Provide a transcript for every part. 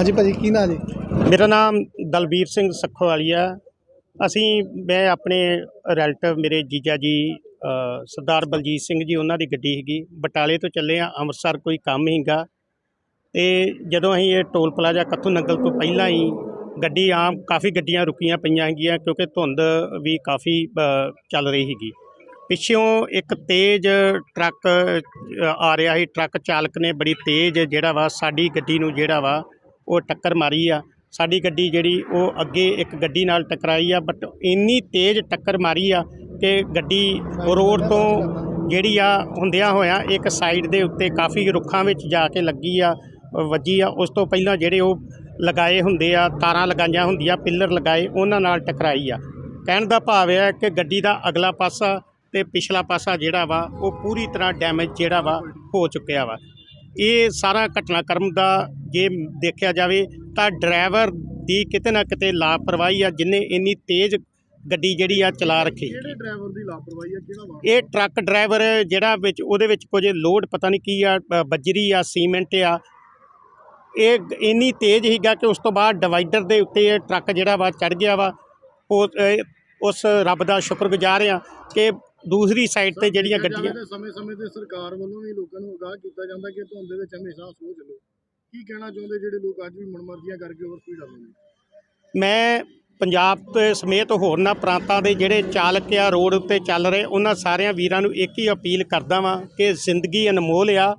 ਹਾਂਜੀ ਭਾਜੀ, ਕੀ ਨਾਂ ਜੀ? ਮੇਰਾ ਨਾਮ ਦਲਬੀਰ ਸਿੰਘ ਸੱਖੋਵਾਲੀਆ ਅਸੀਂ, ਮੈਂ ਆਪਣੇ ਰਿਲੇਟਿਵ ਮੇਰੇ ਜੀਜਾ ਜੀ ਸਰਦਾਰ ਬਲਜੀਤ ਸਿੰਘ ਜੀ, ਉਹਨਾਂ ਦੀ ਗੱਡੀ ਹੈਗੀ ਬਟਾਲੇ ਤੋਂ ਚੱਲੇ ਆ, ਅੰਮ੍ਰਿਤਸਰ ਕੋਈ ਕੰਮ ਹੀਗਾ ਤੇ ਜਦੋਂ ਅਸੀਂ ਇਹ ਟੋਲ ਪਲਾਜ਼ਾ ਕੱਥੂ ਨੰਗਲ ਤੋਂ ਪਹਿਲਾਂ ਹੀ ਗੱਡੀ ਆਮ, ਕਾਫੀ ਗੱਡੀਆਂ ਰੁਕੀਆਂ ਪਈਆਂ ਹੈਗੀਆਂ ਕਿਉਂਕਿ ਧੁੰਦ ਵੀ ਕਾਫੀ ਚੱਲ ਰਹੀ ਹੈਗੀ ਪਿੱਛੋਂ ਇੱਕ ਤੇਜ਼ ਟਰੱਕ ਆ ਰਿਹਾ ਸੀ। ਟਰੱਕ ਚਾਲਕ ਨੇ ਬੜੀ ਤੇਜ਼, ਜਿਹੜਾ ਵਾ, ਸਾਡੀ ਗੱਡੀ ਨੂੰ ਜਿਹੜਾ ਵਾ ਉਹ ਟੱਕਰ ਮਾਰੀ ਆ। ਸਾਡੀ ਗੱਡੀ ਜਿਹੜੀ ਉਹ ਅੱਗੇ ਇੱਕ ਗੱਡੀ ਨਾਲ ਟਕਰਾਈ ਆ ਬਟ ਇੰਨੀ ਤੇਜ਼ ਟੱਕਰ ਮਾਰੀ ਆ ਕਿ ਗੱਡੀ ਰੋਡ ਤੋਂ ਜਿਹੜੀ ਆ ਹੁੰਦਿਆਂ ਹੋਇਆ ਇੱਕ ਸਾਈਡ ਦੇ ਉੱਤੇ ਕਾਫੀ ਰੁੱਖਾਂ ਵਿੱਚ ਜਾ ਕੇ ਲੱਗੀ ਆ, ਵੱਜੀ ਆ। ਉਸ ਤੋਂ ਪਹਿਲਾਂ ਜਿਹੜੇ ਉਹ ਲਗਾਏ ਹੁੰਦੇ ਆ, ਤਾਰਾਂ ਲਗਾਈਆਂ ਹੁੰਦੀਆਂ, ਪਿੱਲਰ ਲਗਾਏ, ਉਹਨਾਂ ਨਾਲ ਟਕਰਾਈ ਆ। ਕਹਿਣ ਦਾ ਭਾਵ ਇਹ ਹੈ ਕਿ ਗੱਡੀ ਦਾ ਅਗਲਾ ਪਾਸਾ ਤੇ ਪਿਛਲਾ ਪਾਸਾ ਜਿਹੜਾ ਵਾ, ਉਹ ਪੂਰੀ ਤਰ੍ਹਾਂ ਡੈਮੇਜ ਜਿਹੜਾ ਵਾ ਹੋ ਚੁੱਕਿਆ ਵਾ। ਇਹ ਸਾਰਾ ਘਟਨਾਕ੍ਰਮ ਦਾ ਜੇ ਦੇਖਿਆ ਜਾਵੇ ਤਾਂ ਡਰਾਈਵਰ ਦੀ ਕਿਤੇ ਨਾ ਕਿਤੇ ਲਾਪਰਵਾਹੀ ਆ ਜਿਨੇ ਇੰਨੀ ਤੇਜ਼ ਗੱਡੀ ਜਿਹੜੀ ਆ ਚਲਾ ਰੱਖੀ। ਕਿਹੜੇ ਡਰਾਈਵਰ ਦੀ ਲਾਪਰਵਾਹੀ ਹੈ ਕਿਹੜਾ ਇਹ ਟਰੱਕ ਡਰਾਈਵਰ ਜਿਹੜਾ ਵਿੱਚ ਉਹਦੇ ਵਿੱਚ ਕੁਝ ਲੋਡ ਪਤਾ ਨਹੀਂ ਕੀ ਆ ਬੱਜਰੀ ਆ ਸੀਮੈਂਟ ਆ। ਇਹ ਇੰਨੀ ਤੇਜ਼ ਹੀਗਾ ਕਿ ਉਸ ਤੋਂ ਬਾਅਦ ਡਿਵਾਈਡਰ ਦੇ ਉੱਤੇ ਇਹ ਟਰੱਕ ਜਿਹੜਾ ਵਾ ਚੜ ਗਿਆ ਵਾ। ਉਸ ਰੱਬ ਦਾ ਸ਼ੁਕਰਗੁਜ਼ਾਰ ਆ ਕਿ ਦੂਸਰੀ ਸਾਈਡ ਤੇ ਜਿਹੜੀਆਂ ਗੱਡੀਆਂ ਸਮੇਂ-ਸਮੇਂ ਤੇ ਸਰਕਾਰ ਵੱਲੋਂ ਵੀ ਲੋਕਾਂ ਨੂੰ ਅਗਾਹ ਕੀਤਾ ਜਾਂਦਾ ਕਿ ਧੁੰਦ ਦੇ ਵਿੱਚ ਹਮੇਸ਼ਾ ਸੋ ਚੱਲੋ। ਕੀ ਕਹਿਣਾ ਚਾਹੁੰਦੇ ਜਿਹੜੇ ਲੋਕ ਅੱਜ ਵੀ ਮਨਮਰਜ਼ੀਆਂ ਕਰਕੇ ਓਵਰ ਸਪੀਡ ਆਉਂਦੇ ਨੇ ਮੈਂ ਪੰਜਾਬ ਤੇ ਸਮੇਤ ਹੋਰਨਾਂ ਪ੍ਰਾਂਤਾਂ ਦੇ ਜਿਹੜੇ ਚਾਲਕ ਆ ਰੋਡ ਉੱਤੇ ਚੱਲ ਰਹੇ ਉਹਨਾਂ ਸਾਰਿਆਂ ਵੀਰਾਂ ਨੂੰ ਇੱਕ ਹੀ ਅਪੀਲ ਕਰਦਾ ਵਾਂ ਕਿ ਜ਼ਿੰਦਗੀ ਅਨਮੋਲ ਆ।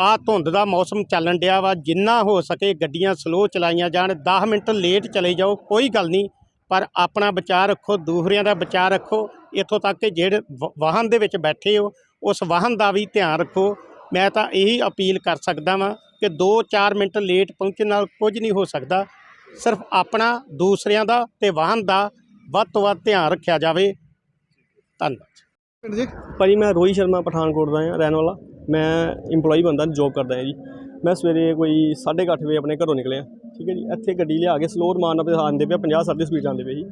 ਆ ਧੁੰਦ ਦਾ ਮੌਸਮ ਚੱਲਣ ਡਿਆ ਵਾ ਜਿੰਨਾ ਹੋ ਸਕੇ ਗੱਡੀਆਂ ਸਲੋ ਚਲਾਈਆਂ ਜਾਣ 10 ਮਿੰਟ ਲੇਟ ਚਲੇ ਜਾਓ ਕੋਈ ਗੱਲ ਨਹੀਂ ਪਰ ਆਪਣਾ ਬਚਾਅ ਰੱਖੋ ਦੂਸਰਿਆਂ ਦਾ ਬਚਾਅ ਰੱਖੋ। ਇੱਥੋਂ ਤੱਕ ਕਿ ਜਿਹੜੇ ਵ- ਵਾਹਨ ਦੇ ਵਿੱਚ ਬੈਠੇ ਹੋ ਉਸ ਵਾਹਨ ਦਾ ਵੀ ਧਿਆਨ ਰੱਖੋ। ਮੈਂ ਤਾਂ ਇਹੀ ਅਪੀਲ ਕਰ ਸਕਦਾ ਵਾਂ ਕਿ 2-4 ਮਿੰਟ ਲੇਟ ਪਹੁੰਚਣ ਨਾਲ ਕੁਝ ਨਹੀਂ ਹੋ ਸਕਦਾ। ਸਿਰਫ ਆਪਣਾ ਦੂਸਰਿਆਂ ਦਾ ਤੇ ਵਾਹਨ ਦਾ ਵੱਧ ਤੋਂ ਵੱਧ ਧਿਆਨ ਰੱਖਿਆ ਜਾਵੇ। ਧੰਨਵਾਦ। ਪਿੰਡ ਜੀ? ਭਾਜੀ ਮੈਂ ਰੋਹਿਤ ਸ਼ਰਮਾ ਪਠਾਨਕੋਟ ਦਾ ਹਾਂ ਰਹਿਣ ਵਾਲਾ। ਮੈਂ EMPLOYE ਬੰਦਾ ਜੌਬ ਕਰਦਾ ਹਾਂ ਜੀ। ਮੈਂ ਸਵੇਰੇ ਕੋਈ 8:30 ਵਜੇ ਆਪਣੇ ਘਰੋਂ ਨਿਕਲਿਆ। ਠੀਕ ਹੈ ਜੀ ਇੱਥੇ ਗੱਡੀ ਲਿਆ ਕੇ ਸਲੋਅ ਰਮਾਨ ਨਾਲ ਆਉਂਦੇ ਪਿਆ 50 60 ਦੀ ਸਪੀਡ ਆਉਂਦੇ ਪਏ ਜੀ।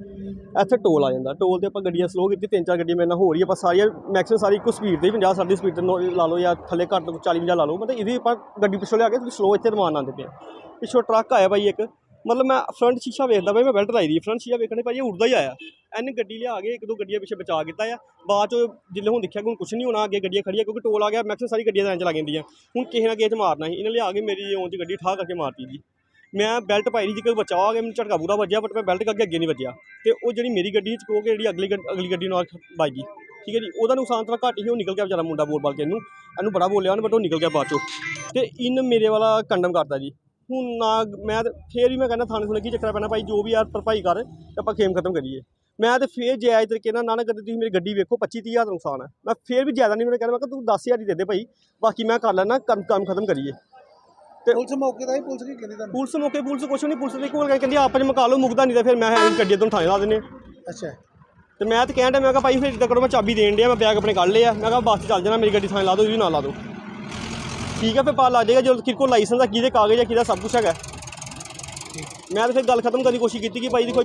ਇੱਥੇ ਟੋਲ ਆ ਜਾਂਦਾ। ਟੋਲ ਤੇ ਆਪਾਂ ਗੱਡੀਆਂ ਸਲੋਅ ਕੀਤੀ ਤਿੰਨ ਚਾਰ ਗੱਡੀਆਂ ਮੇਰੇ ਨਾਲ ਹੋ ਰਹੀ ਆਪਾਂ ਸਾਰੀਆਂ ਮੈਕਸਿਮਮ ਸਾਰੀ ਇੱਕੋ ਸਪੀਡ ਤੇ 50 60 ਸਪੀਡ ਤੇ ਲਾ ਲਓ ਜਾਂ ਥੱਲੇ ਘੱਟ 40 50 ਲਾ ਲਓ। ਮਤਲਬ ਇਹਦੀ ਆਪਾਂ ਗੱਡੀ ਪਿੱਛੋਂ ਲਿਆ ਕੇ ਤੁਸੀਂ ਸਲੋਅ ਇੱਥੇ ਰਮਾਨ ਆਉਂਦੇ ਪਏ ਪਿੱਛੋਂ ਟਰੱਕ ਆਇਆ ਭਾਈ ਇੱਕ, ਮਤਲਬ ਮੈਂ ਫਰੰਟ ਸ਼ੀਸ਼ਾ ਵੇਖਦਾ ਭਾਈ, ਮੈਂ ਬੈਲਟ ਲਾਈ ਦੀ ਫਰੰਟ ਸ਼ੀਸ਼ਾ ਵੇਖਣੇ ਭਾਈ ਇਹ ਉੱਡਦਾ ਹੀ ਆਇਆ। ਇਹਨੇ ਗੱਡੀ ਲਿਆ ਕੇ ਇੱਕ ਦੋ ਗੱਡੀਆਂ ਪਿੱਛੇ ਬਚਾ ਕੀਤਾ ਆ। ਬਾਅਦ ਚ ਜਿੱਲੇ ਹੁਣ ਦੇਖਿਆ ਕਿ ਹੁਣ ਕੁਝ ਨਹੀਂ ਹੋਣਾ, ਅੱਗੇ ਗੱਡੀਆਂ ਖੜੀਆਂ ਕਿਉਂਕਿ ਟੋਲ ਆ ਗਿਆ ਮੈਕਸਿਮਮ ਸਾਰੀ ਗੱਡੀਆਂ ਤਾਂ ਇੰਜ ਲੱਗ ਜਾਂਦੀਆਂ ਹੁਣ ਕਿਸੇ ਨਾ ਕਿਸੇ ਚ ਮਾਰਨਾ ਸੀ। ਇਹਨੇ ਲਿਆ ਕੇ ਮੇਰੀ ਓਨ ਚ ਗੱਡੀ ਠਾਹ ਕਰਕੇ ਮਾਰਤੀ ਜੀ। ਮੈਂ ਬੈਲਟ ਪਾਈ ਨਹੀਂ, ਜੀ ਕੋਈ ਬਚਾ ਆ ਗਿਆ ਮੈਨੂੰ ਝਟਕਾ ਪੂਰਾ ਵੱਜਿਆ ਬਟ ਮੈਂ ਬੈਲਟ ਕਰਕੇ ਅੱਗੇ ਨਹੀਂ ਵੱਜਿਆ। ਤੇ ਉਹ ਜਿਹੜੀ ਮੇਰੀ ਗੱਡੀ ਚ ਕੋ ਕੇ ਜਿਹੜੀ ਅਗਲੀ ਗੱਡ- ਅਗਲੀ ਗੱਡੀ ਨਾਲ ਵੱਜ ਗਈ। ਠੀਕ ਹੈ ਜੀ? ਉਹਦਾ ਨੁਕਸਾਨ ਤਾਂ ਘੱਟ ਹੀ, ਉਹ ਨਿਕਲ ਗਿਆ ਵਿਚਾਰਾ ਮੁੰਡਾ ਬੋਲ ਬਾਲ ਕੇ ਇਹਨੂੰ ਇਹਨੂੰ ਬੜਾ ਬੋਲਿਆ ਉਹਨੇ ਬਟ ਉਹ ਨਿਕਲ ਗਿਆ ਬਾਅਦ ਚੋਂ। ਤੇ ਇਨ ਮੇਰੇ ਵਾਲਾ ਕੰਡਮ ਕਰਤਾ ਜੀ। ਹੁਣ ਨਾ ਮੈਂ ਤੇ ਫੇਰ ਵੀ ਮੈਂ ਕਹਿੰਦਾ ਥਾਣੇ ਸੁਣੇ ਕੀ ਚੱਕਰ ਪੈਣਾ ਭਾਈ, ਜੋ ਵੀ ਯਾਰ ਭਰਪਾਈ ਕਰ, ਤੇ ਆਪਾਂ ਖੇਮ ਖਤਮ ਕਰੀਏ। ਮੈਂ ਤੇ ਫੇਰ ਜਾਇਜ਼ ਤਰੀਕੇ ਨਾਲ ਨਾ ਨਾ ਕਦੇ ਤੁਸੀਂ ਮੇਰੀ ਗੱਡੀ ਵੇਖੋ 25 30 ਹਜ਼ਾਰ ਦਾ ਨੁਕਸਾਨ ਹੈ ਮੈਂ ਫੇਰ ਵੀ ਜ਼ਿਆਦਾ ਨਹੀਂ, ਮੈਂ ਕਹਿੰਦਾ ਮੈਂ ਕਿਹਾ ਤੂੰ 10000 ਹੀ ਦੇ ਦੇ ਭਾਈ। ਬਾਕੀ ਮੈਂ ਕਰ ਲੈਣਾ ਕੰਮ ਕੰਮ ਖਤਮ ਕਰੀਏ। ਪੁਲਿਸ ਮੌਕੇ ਦਾ ਹੀ ਪੁਲਿਸ ਕੀ ਕਹਿੰਦੀ ਤੁਹਾਨੂੰ? ਪੁਲਿਸ ਮੌਕੇ ਪੁਲਿਸ ਕੁਛ ਨਹੀਂ ਪੁਲਿਸ ਦੇ ਕੋਲ ਕਹਿੰਦੀ ਆਪਸ ਵਿੱਚ ਮੁਕਾ ਲਓ ਮੁਕਦਾ ਨਹੀਂ ਤਾਂ ਫਿਰ ਮੈਂ ਹੈ। ਗੱਡੀ ਤੋਂ ਥਾਣੇ ਲਾ ਹਾਂ। ਅੱਛਾ। ਤੇ ਮੈਂ ਤਾਂ ਕਹਿਣ ਡਿਆ ਮੈਂ ਕਿਹਾ ਭਾਈ ਫਿਰ ਇੱਦਾਂ ਕਰੋ ਮੈਂ ਚਾਬੀ ਦੇਣ ਡਿਆ ਮੈਂ ਬੈਗ ਆਪਣੇ ਕੱਢ ਲਿਆ ਮੈਂ ਕਿਹਾ ਬੱਸ 'ਚ ਚੱਲ ਜਾਣਾ ਮੇਰੀ ਗੱਡੀ ਥਾਣੇ ਲਾ ਦਿਓ ਜੀ ਨਾ ਲਾ ਦਿਓ। ਠੀਕ ਹੈ ਫਿਰ ਪਾ ਲੱਗ ਜਾਏਗਾ ਜਦੋਂ ਕੋਲ ਲਾਇਸੈਂਸ ਆ ਕਿਹਦੇ ਕਾਗਜ਼ ਆ ਕਿਹਦਾ ਸਭ ਕੁਝ ਹੈਗਾ। ਮੈਂ ਤਾਂ ਫਿਰ ਗੱਲ ਖਤਮ ਕਰਨ ਦੀ ਕੋਸ਼ਿਸ਼ ਕੀਤੀ ਕਿ ਭਾਈ ਦੀ ਕੋਈ